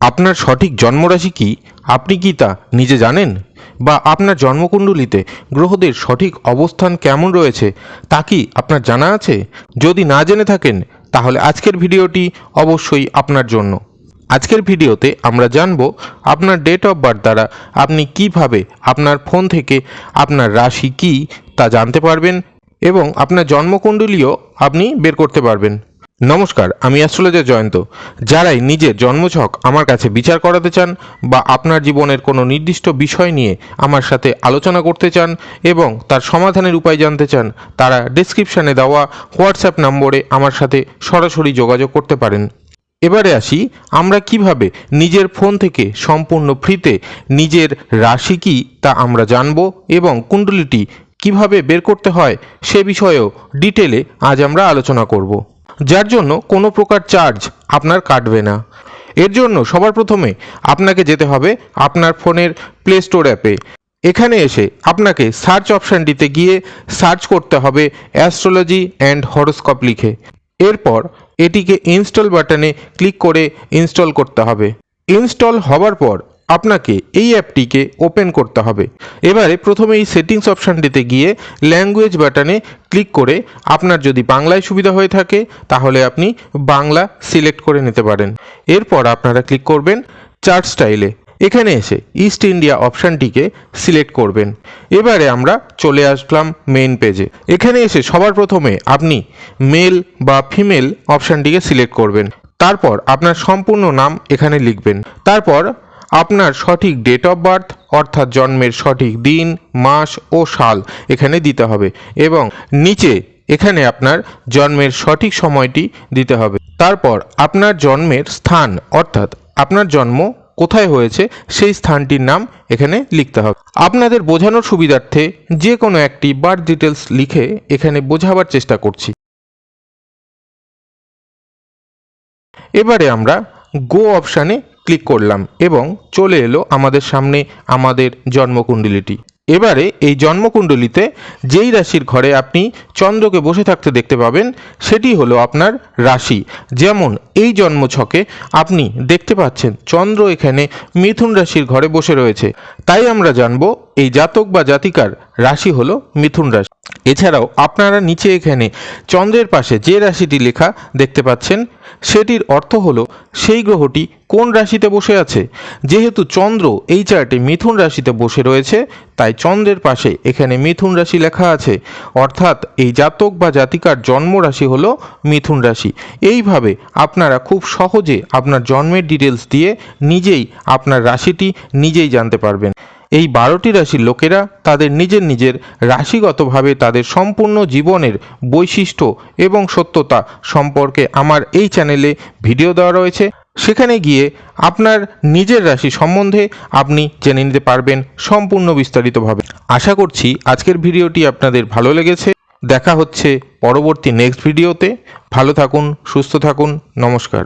আপনার সঠিক জন্মরাশি কি? আপনি কি তা নিজে জানেন? বা আপনার জন্মকুণ্ডলিতে গ্রহদের সঠিক অবস্থান কেমন রয়েছে, তা কি আপনার জানা আছে? যদি না জেনে থাকেন, তাহলে আজকের ভিডিওটি অবশ্যই আপনার জন্য। আজকের ভিডিওতে আমরা জানব আপনার ডেট অফ বার্থ দ্বারা আপনি কীভাবে আপনার ফোন থেকে আপনার রাশি কি তা জানতে পারবেন এবং আপনার জন্মকুণ্ডলীও আপনি বের করতে পারবেন। নমস্কার, আমি অ্যাস্ট্রোলজার জয়ন্ত। যারাই নিজের জন্মছক আমার কাছে বিচার করাতে চান বা আপনার জীবনের কোনো নির্দিষ্ট বিষয় নিয়ে আমার সাথে আলোচনা করতে চান এবং তার সমাধানের উপায় জানতে চান, তারা ডেসক্রিপশানে দেওয়া হোয়াটসঅ্যাপ নম্বরে আমার সাথে সরাসরি যোগাযোগ করতে পারেন। এবারে আসি, আমরা কীভাবে নিজের ফোন থেকে সম্পূর্ণ ফ্রিতে নিজের রাশি কি তা আমরা জানব এবং কুণ্ডলিটি কীভাবে বের করতে হয় সে বিষয়েও ডিটেলে আজ আমরা আলোচনা করব। যার জন্য কোনো প্রকার চার্জ আপনার কাটবে না। এর জন্য সবার প্রথমে আপনাকে যেতে হবে আপনার ফোনের প্লে স্টোর অ্যাপে এখানে এসে আপনাকে সার্চ অপশানটিতে গিয়ে সার্চ করতে হবে অ্যাস্ট্রোলজি অ্যান্ড হরোস্কোপ লিখে। এরপর এটিকে ইনস্টল বাটনে ক্লিক করে ইনস্টল করতে হবে। ইনস্টল হওয়ার পর আপনাকে এই অ্যাপটিকে ওপেন করতে হবে। এবারে প্রথমে এই সেটিংস অপশানটিতে গিয়ে ল্যাঙ্গুয়েজ বাটনে ক্লিক করে আপনার যদি বাংলায় সুবিধা হয়ে থাকে, তাহলে আপনি বাংলা সিলেক্ট করে নিতে পারেন। এরপর আপনারা ক্লিক করবেন চার্ট স্টাইলে। এখানে এসে ইস্ট ইন্ডিয়া অপশানটিকে সিলেক্ট করবেন। এবারে আমরা চলে আসলাম মেন পেজে। এখানে এসে সবার প্রথমে আপনি মেল বা ফিমেল অপশানটিকে সিলেক্ট করবেন। তারপর আপনার সম্পূর্ণ নাম এখানে লিখবেন। তারপর আপনার সঠিক ডেট অফ বার্থ অর্থাৎ জন্মের সঠিক দিন, মাস ও সাল এখানে দিতে হবে এবং নিচে এখানে আপনার জন্মের সঠিক সময়টি দিতে হবে। তারপর আপনার জন্মের স্থান, অর্থাৎ আপনার জন্ম কোথায় হয়েছে, সেই স্থানটির নাম এখানে লিখতে হবে। আপনাদের বোঝানোর সুবিধার্থে যে কোনো একটি বার্থ ডিটেলস লিখে এখানে বোঝাবার চেষ্টা করছি। এবারে আমরা গো অপশানে ক্লিক করলাম এবং চলে এলো আমাদের সামনে আমাদের জন্মকুণ্ডলিটি। এবারে এই জন্মকুণ্ডলিতে যেই রাশির ঘরে আপনি চন্দ্রকে বসে থাকতে দেখতে পাবেন, সেটি হলো আপনার রাশি। যেমন এই জন্মছকে আপনি দেখতে পাচ্ছেন, চন্দ্র এখানে মিথুন রাশির ঘরে বসে রয়েছে। তাই আমরা জানব এই জাতক বা জাতিকার রাশি হলো মিথুন রাশি। এছাড়াও আপনারা নিচে এখানে চন্দ্রের পাশে যে রাশিটি লেখা দেখতে পাচ্ছেন, সেটির অর্থ হলো সেই গ্রহটি কোন রাশিতে বসে আছে। যেহেতু চন্দ্র এই চার্টে মিথুন রাশিতে বসে রয়েছে, তাই চন্দ্রের পাশে এখানে মিথুন রাশি লেখা আছে। অর্থাৎ এই জাতক বা জাতিকার জন্ম রাশি হলো মিথুন রাশি। এইভাবে আপনারা খুব সহজে আপনার জন্মের ডিটেলস দিয়ে নিজেই আপনার রাশিটি নিজেই জানতে পারবেন। এই বারোটি রাশির লোকেরা তাদের নিজের নিজের রাশিগতভাবে তাদের সম্পূর্ণ জীবনের বৈশিষ্ট্য এবং সত্যতা সম্পর্কে আমার এই চ্যানেলে ভিডিও দেওয়া রয়েছে। সেখানে গিয়ে আপনার নিজের রাশি সম্বন্ধে আপনি জেনে নিতে পারবেন সম্পূর্ণ বিস্তারিতভাবে। আশা করছি আজকের ভিডিওটি আপনাদের ভালো লেগেছে। দেখা হচ্ছে পরবর্তী নেক্সট ভিডিওতে। ভালো থাকুন, সুস্থ থাকুন। নমস্কার।